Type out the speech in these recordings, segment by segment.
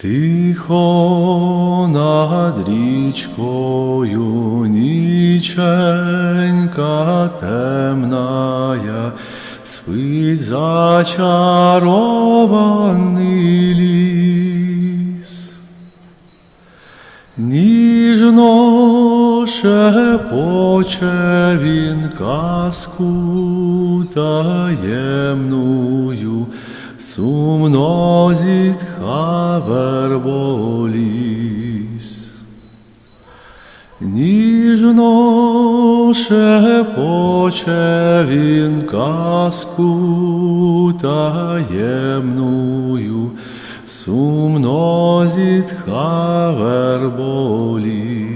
Тихо над річкою ніченька темная, спить зачарований ліс. Ніжно шепоче він казку таємную, сумно зітха верболіс. Ніжно шепоче він казку таємную, сумно зітха верболіс.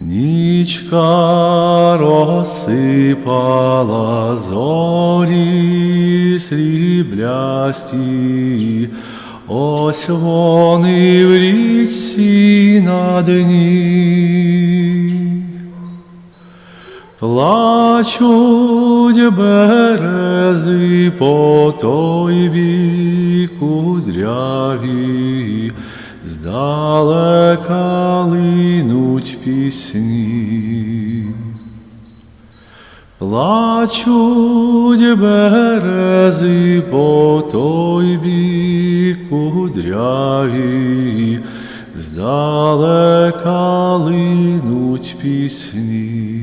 Нічка розсипала зорі сріблясті, ось вони в річці на дні. Плачуть берези по той бік кудряві, здалека линуть пісні. Плачуть берези по той бік кудряві, здалека линуть пісні.